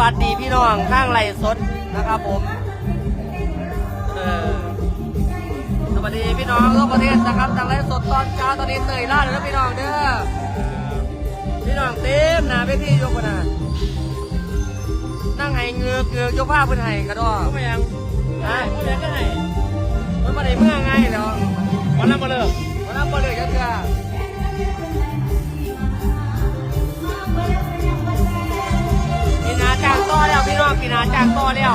วัสดีพี่น้องข้างไหลฟ์สดนะครับผมเออสวัสดีพี่น้องทั่วประเทศนะครับทางไลฟ์สดตอนเช้าตอนนี้เตยล่าเลยนะพี่น้องเด้อพี่น้องเต็มหนาเวทียกกันนะนั่งไห้เงือกเงือกยกผ้าเพื้นไห้กระดอก็ไม่ยังฮะก็ยังก็ไหนมันมาได้เมื่อไงเนาะวันนั้นมาเลิกวันนั้นบ่เลยก็เถื่อ พี่น้องปีหนาจ้างต่อแล้ว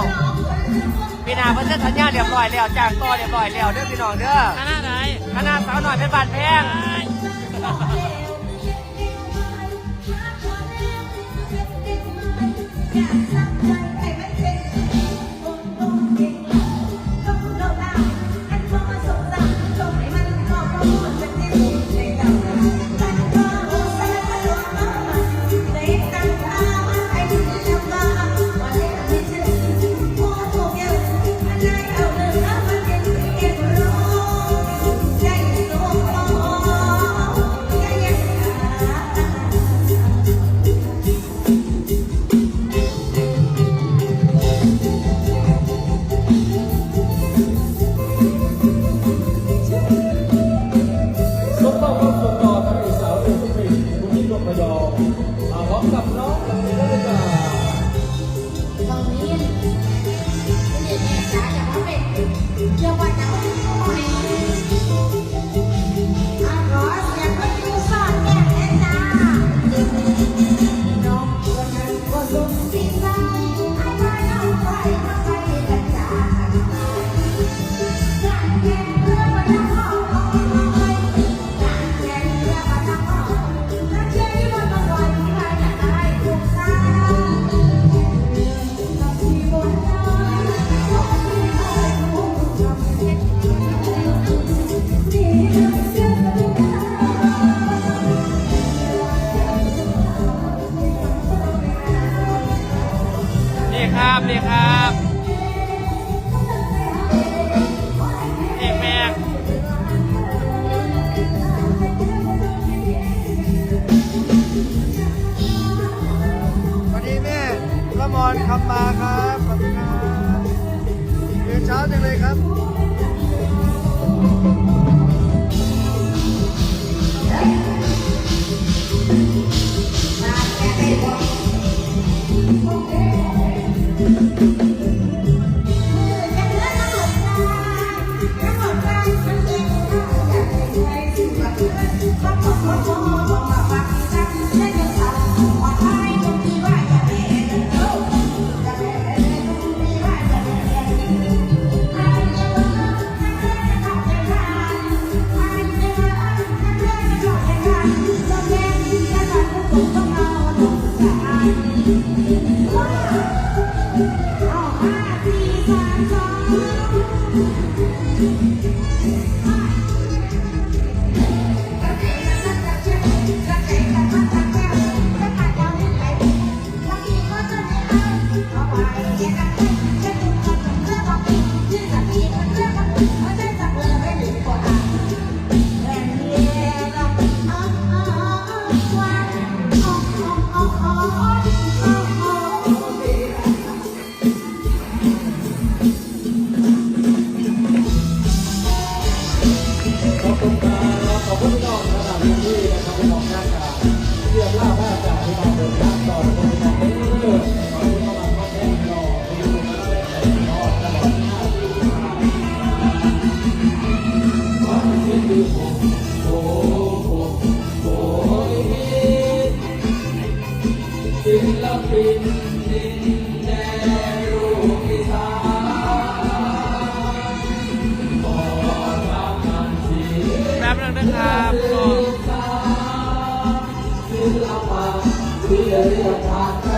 ปีหนาเพิ่นเซ็นสัญญาเรียบร้อยแล้วจ้างต่อเรียบร้อยแล้วเด้อพี่น้องเด้อคณะไหนคณะสาวหน่อยเป็นบาดแพง มอนคำมาครับสวัสดีครับเดินเช้าจังเลยครับ ครับน้อง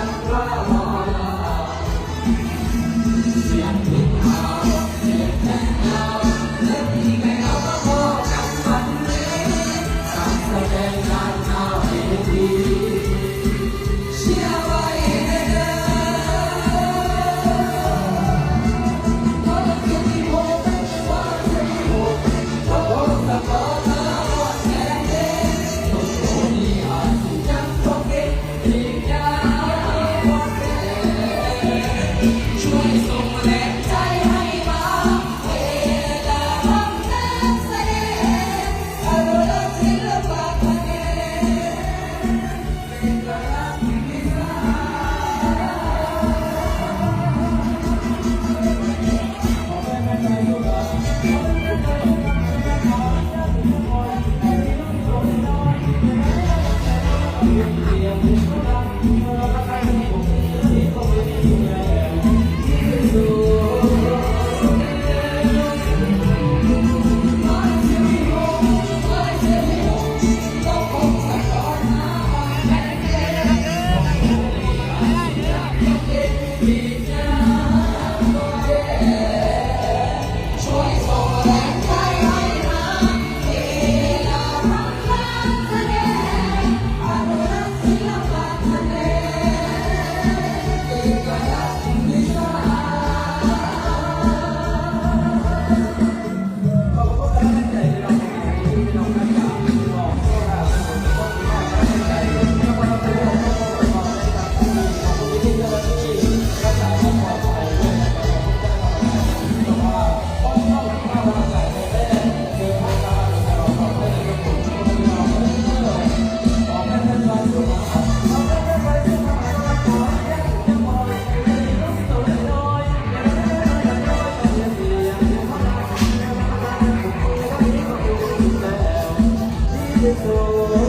ก็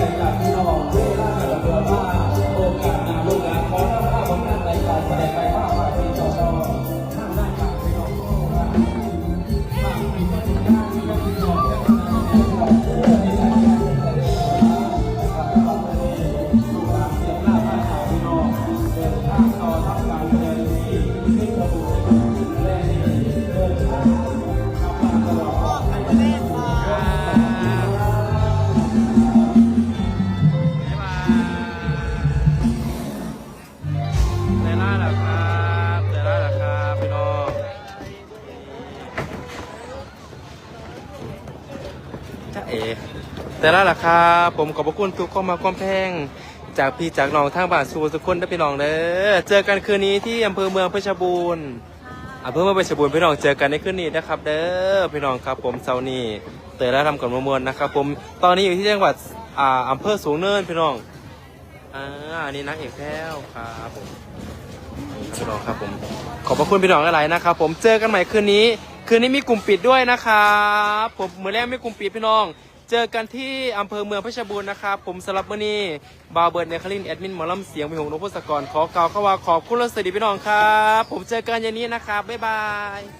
จากพี่น้องเวลา เตล่าเหรอครับผมขอบพระคุณทุกข้อมาความแพงจากพี่จากน้องทางบ้านสู่สุขคนได้อพี่น้องเด้อเจอกันคืนนี้ที่อำเภอเมืองเพชรบูรณ์อำเภอเมืองเพชรบูรณ์พี่น้องเจอกันในคืนนี้นะครับ เด้อพี่น้องครับผมเซานี่เตยแล้วทำก่อนมวลนะครับ ผมตอนนี้อยู่ที่จังหวัดอ่าอำเภอสูงเนินพี่น้องอ่าอันนี้นางเอกแพ้วครับผมพี่น้องครับผมขอบพระคุณพี่น้องหลายๆนะครับ ผมเจอกันใหม่คืนนี้ คืนนี้มีกลุ่มปิดด้วยนะครับผมเมื่อแรกมีกลุ่มปิดพี่น้อง เจอกันที่อำเภอเมืองเพชรบูรณ์นะครับ ผมสลับมือนี้บาวเบิร์ดเนคลินแอดมินหมอลำเสียงวิหงนพศกรขอกล่าวเข้าว่าขอบคุณและสวัสดีพี่น้องครับ ผมเจอกันเย็นนี้นะครับ บ๊ายบาย